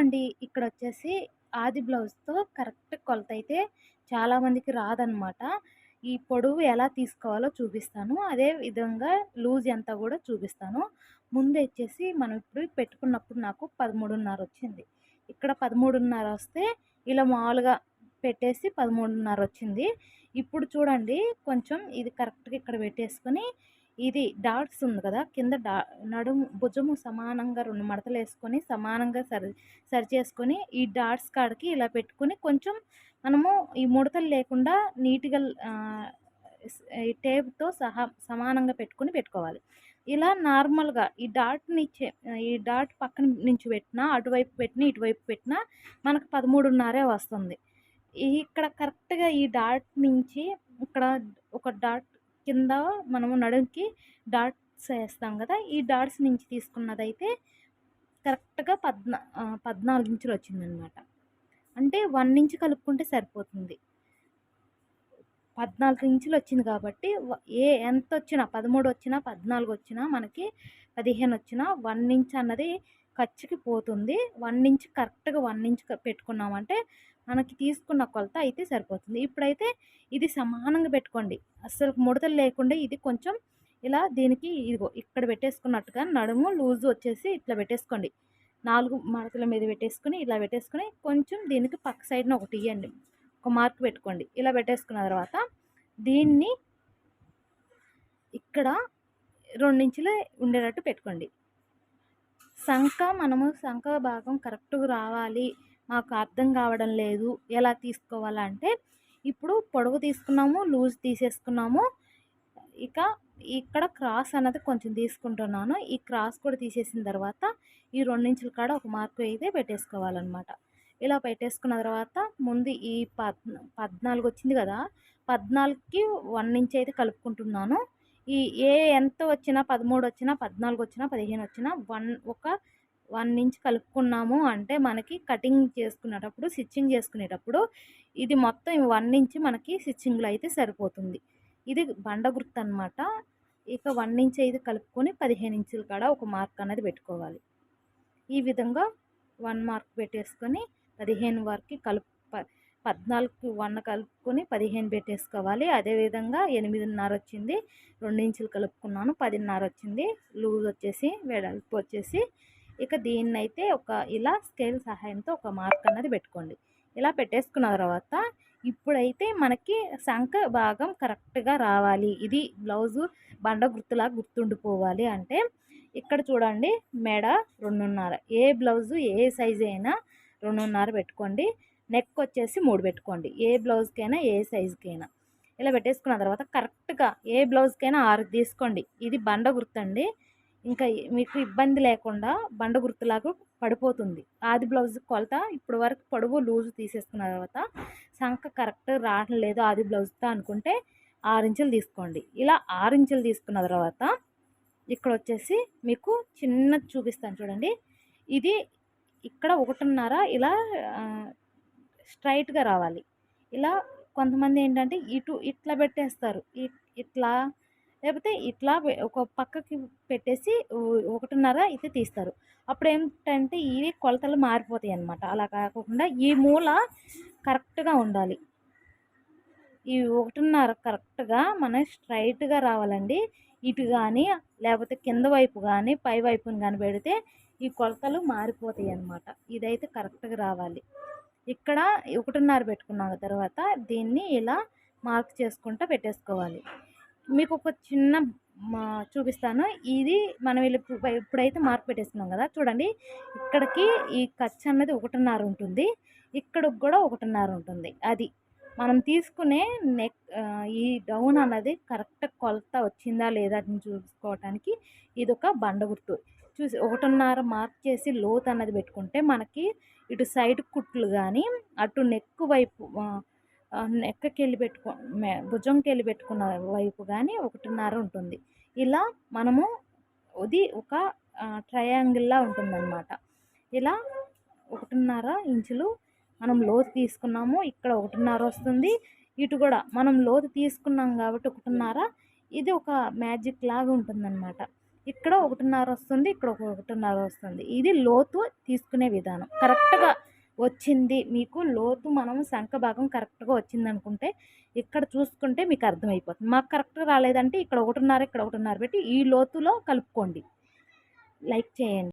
అండి. ఇక్కడ వచ్చేసి ఆది బ్లౌజ్తో కరెక్ట్ కొలత అయితే చాలామందికి రాదనమాట. ఈ పొడవు ఎలా తీసుకోవాలో చూపిస్తాను. అదే విధంగా లూజ్ ఎంత కూడా చూపిస్తాను. ముందు వచ్చేసి మనం ఇప్పుడు పెట్టుకున్నప్పుడు నాకు పదమూడున్నర వచ్చింది. ఇక్కడ పదమూడున్నర వస్తే ఇలా మామూలుగా పెట్టేసి పదమూడున్నర వచ్చింది. ఇప్పుడు చూడండి కొంచెం ఇది కరెక్ట్గా ఇక్కడ పెట్టేసుకొని ఇది డాట్స్ ఉంది కదా కింద డా నడుము భుజము సమానంగా రెండు మడతలు వేసుకొని సమానంగా సరి సరి చేసుకొని ఈ డాట్స్ కాడికి ఇలా పెట్టుకొని కొంచెం మనము ఈ ముడతలు లేకుండా నీట్గా ఈ టేప్తో సహా సమానంగా పెట్టుకొని పెట్టుకోవాలి. ఇలా నార్మల్గా ఈ డాట్ని ఈ డాట్ పక్కన నుంచి పెట్టినా అటువైపు పెట్టినా ఇటువైపు పెట్టినా మనకు పదమూడున్నరే వస్తుంది. ఇక్కడ కరెక్ట్గా ఈ డాట్ నుంచి ఇక్కడ ఒక డాట్ కింద మనము నడుంకి డాట్స్ వేస్తాం కదా ఈ డాట్స్ నుంచి తీసుకున్నదైతే కరెక్ట్గా పద్నా పద్నాలుగు ఇంచులు వచ్చిందనమాట. అంటే వన్ ఇంచ్ కలుపుకుంటే సరిపోతుంది. పద్నాలుగు ఇంచులు వచ్చింది కాబట్టి ఏ ఎంత వచ్చినా పదమూడు వచ్చినా పద్నాలుగు వచ్చినా మనకి పదిహేను వచ్చినా వన్ ఇంచ్ అన్నది ఖర్చుకి పోతుంది. వన్ ఇంచ్ కరెక్ట్గా వన్ ఇంచ్ పెట్టుకున్నామంటే మనకి తీసుకున్న కొలత అయితే సరిపోతుంది. ఇప్పుడైతే ఇది సమానంగా పెట్టుకోండి. అస్సలు ముడతలు లేకుండా ఇది కొంచెం ఇలా దీనికి ఇదిగో ఇక్కడ పెట్టేసుకున్నట్టుగా నడుము లూజ్ వచ్చేసి ఇట్లా పెట్టేసుకోండి. నాలుగు మడతల మీద పెట్టేసుకుని ఇలా పెట్టేసుకుని కొంచెం దీనికి పక్క సైడ్న ఒకటి ఇవ్వండి ఒక మార్క్ పెట్టుకోండి. ఇలా పెట్టేసుకున్న తర్వాత దీన్ని ఇక్కడ రెండించులే ఉండేటట్టు పెట్టుకోండి. సంఖ మనము సంఖ భాగం కరెక్ట్గా రావాలి. మాకు అర్థం కావడం లేదు. ఎలా తీసుకోవాలంటే ఇప్పుడు పొడవు తీసుకున్నాము లూజ్ తీసేసుకున్నాము. ఇక ఇక్కడ క్రాస్ అన్నది కొంచెం తీసుకుంటున్నాను. ఈ క్రాస్ కూడా తీసేసిన తర్వాత ఈ రెండించుల కాడ ఒక మార్కు అయితే పెట్టేసుకోవాలన్నమాట. ఇలా పెట్టేసుకున్న తర్వాత ముందు ఈ పద్ పద్నాలుగు వచ్చింది కదా పద్నాలుగుకి వన్ ఇంచ్ అయితే కలుపుకుంటున్నాను. ఈ ఏ ఎంత వచ్చినా పదమూడు వచ్చినా పద్నాలుగు వచ్చినా పదిహేను వచ్చినా వన్ ఒక వన్ ఇంచ్ కలుపుకున్నాము అంటే మనకి కటింగ్ చేసుకునేటప్పుడు స్టిచ్చింగ్ చేసుకునేటప్పుడు ఇది మొత్తం వన్ ఇంచ్ మనకి స్టిచ్చింగ్లో అయితే సరిపోతుంది. ఇది బండ గుర్తు అనమాట ఇక వన్ ఇంచ్ అయితే కలుపుకొని పదిహేను ఇంచుల కాడ ఒక మార్క్ అనేది పెట్టుకోవాలి. ఈ విధంగా వన్ మార్క్ పెట్టేసుకొని పదిహేను వరకు కలుపు పద్నాలుగు వన్ కలుపుకొని పదిహేను పెట్టేసుకోవాలి. అదేవిధంగా ఎనిమిదిన్నర వచ్చింది రెండు ఇంచులు కలుపుకున్నాను పదిన్నర వచ్చింది లూజ్ వచ్చేసి వెడల్పు వచ్చేసి ఇక దీన్నైతే ఒక ఇలా స్కేల్ సహాయంతో ఒక మార్క్ అన్నది పెట్టుకోండి. ఇలా పెట్టేసుకున్న తర్వాత ఇప్పుడైతే మనకి సంఖ భాగం కరెక్ట్గా రావాలి. ఇది బ్లౌజు బండ గుర్తులా గుర్తుండిపోవాలి అంటే ఇక్కడ చూడండి మెడ రెండున్నర. ఏ బ్లౌజు ఏ సైజు అయినా రెండున్నర పెట్టుకోండి. నెక్ వచ్చేసి మూడు పెట్టుకోండి. ఏ బ్లౌజ్కైనా ఏ సైజుకైనా. ఇలా పెట్టేసుకున్న తర్వాత కరెక్ట్గా ఏ బ్లౌజ్కైనా ఆరు తీసుకోండి. ఇది బండ గుర్తండి. ఇంకా మీకు ఇబ్బంది లేకుండా బండ గుర్తులాగా పడిపోతుంది. ఆది బ్లౌజ్ కొలత ఇప్పుడు వరకు పొడవు లూజు తీసేసుకున్న తర్వాత సంఖ కరెక్ట్ రావడం లేదు ఆది బ్లౌజ్తో అనుకుంటే ఆరించులు తీసుకోండి. ఇలా ఆరించులు తీసుకున్న తర్వాత ఇక్కడ వచ్చేసి మీకు చిన్న చూపిస్తాను చూడండి. ఇది ఇక్కడ ఒకటిన్నర ఇలా స్ట్రైట్గా రావాలి. ఇలా కొంతమంది ఏంటంటే ఇటు ఇట్లా పెట్టేస్తారు. ఇట్లా లేకపోతే ఇట్లా ఒక పక్కకి పెట్టేసి ఒకటిన్నర అయితే తీస్తారు. అప్పుడు ఏంటంటే ఇవి కొలతలు మారిపోతాయి అన్నమాట. అలా కాకుండా ఈ మూల కరెక్ట్గా ఉండాలి. ఈ ఒకటిన్నర కరెక్ట్గా మనం స్ట్రైట్గా రావాలండి. ఇటు కానీ లేకపోతే కింద వైపు కానీ పై వైపుని కానీ పెడితే ఈ కొలతలు మారిపోతాయి అన్నమాట. ఇదైతే కరెక్ట్గా రావాలి. ఇక్కడ ఒకటిన్నర పెట్టుకున్న తర్వాత దీన్ని ఇలా మార్క్ చేసుకుంటూ పెట్టేసుకోవాలి. మీకు ఒక చిన్న చూపిస్తాను. ఇది మనం ఇప్పుడైతే మార్క్ పెట్టేస్తున్నాం కదా. చూడండి. ఇక్కడికి ఈ ఖర్చు అన్నది ఒకటిన్నర ఉంటుంది. ఇక్కడికి కూడా ఒకటిన్నర ఉంటుంది. అది మనం తీసుకునే నెక్ ఈ డౌన్ అన్నది కరెక్ట్ కొలత వచ్చిందా లేదా అని చూసుకోవటానికి ఇది ఒక బండ గుర్తు. చూసి ఒకటిన్నర మార్క్ చేసి లోత్ అన్నది పెట్టుకుంటే మనకి ఇటు సైడ్ కుట్లు కానీ అటు నెక్ వైపు నెక్కకి వెళ్ళి పెట్టుకో భుజంకి వెళ్ళి పెట్టుకున్న వైపు కానీ ఒకటిన్నర ఉంటుంది. ఇలా మనము ఇది ఒక ట్రయాంగిల్లా ఉంటుందన్నమాట. ఇలా ఒకటిన్నర ఇంచులు మనం లోతు తీసుకున్నాము ఇక్కడ ఒకటిన్నర వస్తుంది. ఇటు కూడా మనం లోతు తీసుకున్నాం కాబట్టి ఒకటిన్నర ఇది ఒక మ్యాజిక్ లాగా ఉంటుందన్నమాట. ఇక్కడ ఒకటిన్నర వస్తుంది ఇక్కడ ఒకటిన్నర వస్తుంది. ఇది లోతు తీసుకునే విధానం. కరెక్ట్గా వచ్చింది. మీకు లోతు మనం శంఖ భాగం కరెక్ట్గా వచ్చింది అనుకుంటే ఇక్కడ చూసుకుంటే మీకు అర్థమైపోతుంది. మాకు కరెక్ట్గా రాలేదంటే ఇక్కడ ఒకటిన్నర ఇక్కడ ఒకటిన్నర పెట్టి ఈ లోతులో కలుపుకోండి. లైక్ చేయండి.